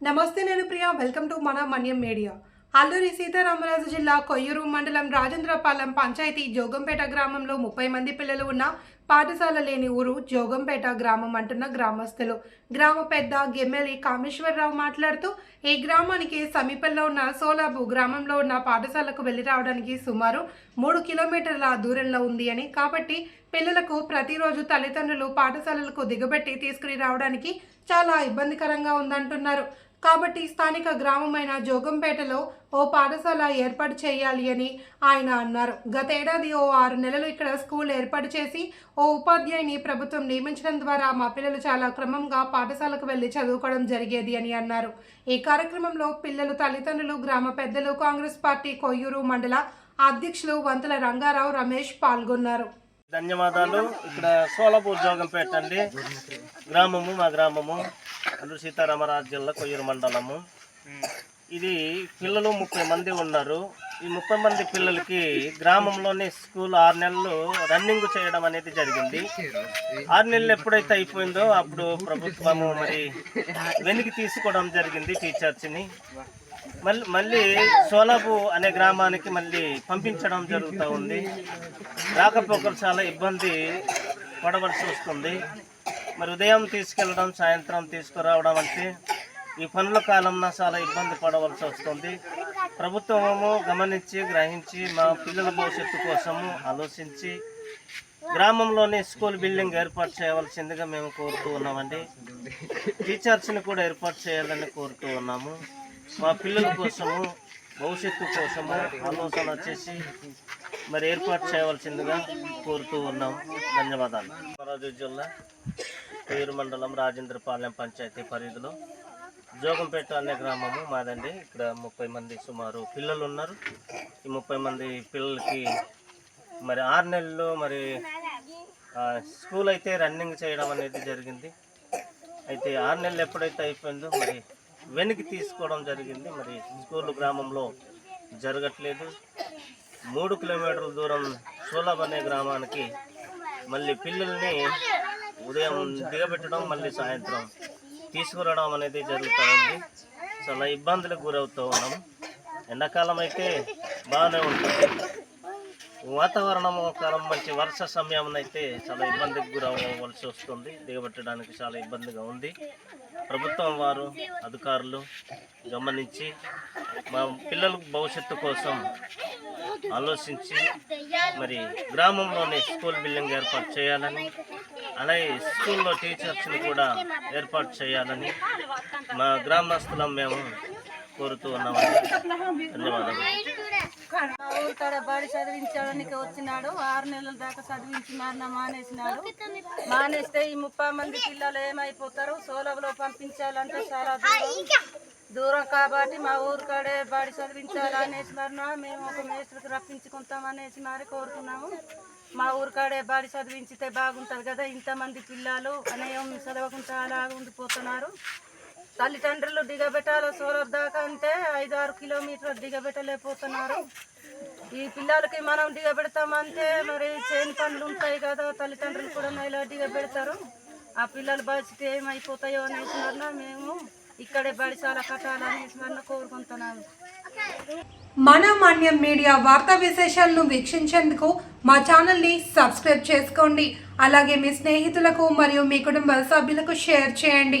నమస్తే నేను Priya welcome to మన మన్యం మీడియా. అల్లూరి సీతారామరాజు జిల్లా కొయ్యూరు మండలం రాజేంద్రపాలెం పంచాయతీ జోగంపేట గ్రామంలో ముప్పై మంది పిల్లలు ఉన్న పాఠశాల లేని ఊరు జోగంపేట గ్రామం అంటున్న గ్రామస్తులు. గ్రామ పెద్ద గెమ్మెలి కామేశ్వరరావు మాట్లాడుతూ ఈ గ్రామానికి సమీపంలో ఉన్న సోలాబు గ్రామంలో ఉన్న పాఠశాలకు వెళ్ళి రావడానికి సుమారు మూడు కిలోమీటర్ల దూరంలో ఉంది అని. కాబట్టి పిల్లలకు ప్రతిరోజు తల్లిదండ్రులు పాఠశాలలకు దిగబెట్టి తీసుకుని రావడానికి చాలా ఇబ్బందికరంగా ఉందంటున్నారు. కాబట్టి స్థానిక గ్రామమైన జోగంపేటలో ఓ పాఠశాల ఏర్పాటు చేయాలి అని ఆయన అన్నారు. గతేడాది ఓ ఆరు నెలలు ఇక్కడ స్కూల్ ఏర్పాటు చేసి ఓ ఉపాధ్యాయుని ప్రభుత్వం నియమించడం ద్వారా మా పిల్లలు చాలా క్రమంగా పాఠశాలకు వెళ్ళి చదువుకోవడం జరిగేది అని అన్నారు. ఈ కార్యక్రమంలో పిల్లలు తల్లిదండ్రులు గ్రామ పెద్దలు కాంగ్రెస్ పార్టీ కొయ్యూరు మండల అధ్యక్షులు వంతుల రంగారావు రమేష్ పాల్గొన్నారు. ధన్యవాదాలు. ఇక్కడ సోలాపూర్ జోగంపేట అండి. గ్రామము మా గ్రామము అల్లూరు సీతారామరాజు జిల్లా కొయ్యూరు మండలము. ఇది పిల్లలు ముప్పై మంది ఉన్నారు. ఈ ముప్పై మంది పిల్లలకి గ్రామంలోని స్కూల్ ఆరు నెలలు రన్నింగ్ చేయడం అనేది జరిగింది. ఆరు నెలలు ఎప్పుడైతే అయిపోయిందో అప్పుడు ప్రభుత్వము మరి వెనక్కి తీసుకోవడం జరిగింది టీచర్స్ని. మళ్ళీ మళ్ళీ సోలాపు అనే గ్రామానికి మళ్ళీ పంపించడం జరుగుతూ ఉంది. రాకపోకలు చాలా ఇబ్బంది పడవలసి వస్తుంది. మరి ఉదయం తీసుకెళ్ళడం సాయంత్రం తీసుకురావడం అంటే ఈ పనుల కాలంలో చాలా ఇబ్బంది పడవలసి వస్తుంది. ప్రభుత్వము గమనించి గ్రహించి మా పిల్లల భవిష్యత్తు కోసము ఆలోచించి గ్రామంలోనే స్కూల్ బిల్డింగ్ ఏర్పాటు చేయవలసిందిగా మేము కోరుతూ ఉన్నామండి. టీచర్స్ని కూడా ఏర్పాటు చేయాలని కోరుతూ ఉన్నాము. మా పిల్లల కోసము భవిష్యత్తు కోసము ఆలోచన వచ్చేసి మరి ఏర్పాటు చేయవలసిందిగా కోరుతూ ఉన్నాం. ధన్యవాదాలు. మహారాజు జిల్లా పేరు మండలం రాజేంద్రపాలెం పంచాయతీ పరిధిలో జోగంపేట అనే గ్రామము మాదండి. ఇక్కడ ముప్పై మంది సుమారు పిల్లలు ఉన్నారు. ఈ ముప్పై మంది పిల్లలకి మరి ఆరు నెలల్లో మరి స్కూల్ అయితే రన్నింగ్ చేయడం అనేది జరిగింది. అయితే ఆరు నెలలు ఎప్పుడైతే అయిపోయిందో మరి వెనక్కి తీసుకోవడం జరిగింది. మరి స్కూల్ గ్రామంలో జరగట్లేదు. మూడు కిలోమీటర్ల దూరం సోలాబ్ అనే గ్రామానికి మళ్ళీ పిల్లల్ని ఉదయం దిగబెట్టడం మళ్ళీ సాయంత్రం తీసుకురావడం అనేది జరుగుతూ ఉంది. చాలా ఇబ్బందులకు గురవుతూ ఉన్నాం. ఎండాకాలం అయితే బాగానే ఉంటుంది. వాతావరణం కాలం మంచి వర్ష సమయం అయితే చాలా ఇబ్బందికి గురవలసి వస్తుంది. దిగబెట్టడానికి చాలా ఇబ్బందిగా ఉంది. ప్రభుత్వం వారు అధికారులు గమనించి మా పిల్లల భవిష్యత్తు కోసం ఆలోచించి మరి గ్రామంలోని స్కూల్ బిల్డింగ్ ఏర్పాటు చేయాలని అలాగే స్కూల్లో టీచర్స్ని కూడా ఏర్పాటు చేయాలని మా గ్రామస్తులం మేము కోరుతూ ఉన్నాము ధన్యవాదాలు మా ఊరు కాడ బడి చదివించడానికి వచ్చినాడు. ఆరు నెలల దాకా చదివించి మారిన మానేసినాడు. మానేస్తే ఈ ముప్పై మంది పిల్లలు ఏమైపోతారు? సోలభలో పంపించాలంటే చాలా దూరం. దూరం కాబట్టి మా ఊరు కాడే బడి చదివించాలనేసి మరిన మేము ఒక మేస్త్రికి రప్పించుకుంటామనేసి మరి కోరుకున్నాము మా ఊరు కాడే బడి చదివించితే బాగుంటుంది కదా. ఇంతమంది పిల్లలు అనేం చదవకుండా అలా ఉండిపోతున్నారు తల్లిదండ్రులు దిగబెట్టాలి సోలార్ దాకా అంటే ఐదు ఆరు కిలోమీటర్లు దిగబెట్టలేకపోతున్నారు. ఈ పిల్లలకి మనం దిగబెడతామంటే మరి చేను పనులు ఉంటాయి కదా తల్లిదండ్రులు కూడా ఇలా దిగబెడతారు. ఆ పిల్లల పరిస్థితి ఏమైపోతాయో అనేసి మరణ మేము ఇక్కడే బడిశాల కట్టాలనేసి మరణ కోరుకుంటున్నాము మన మాన్యం మీడియా వార్తా విశేషాలను వీక్షించేందుకు మా ఛానల్ని సబ్స్క్రైబ్ చేసుకోండి. అలాగే మీ స్నేహితులకు మరియు మీ కుటుంబ సభ్యులకు షేర్ చేయండి.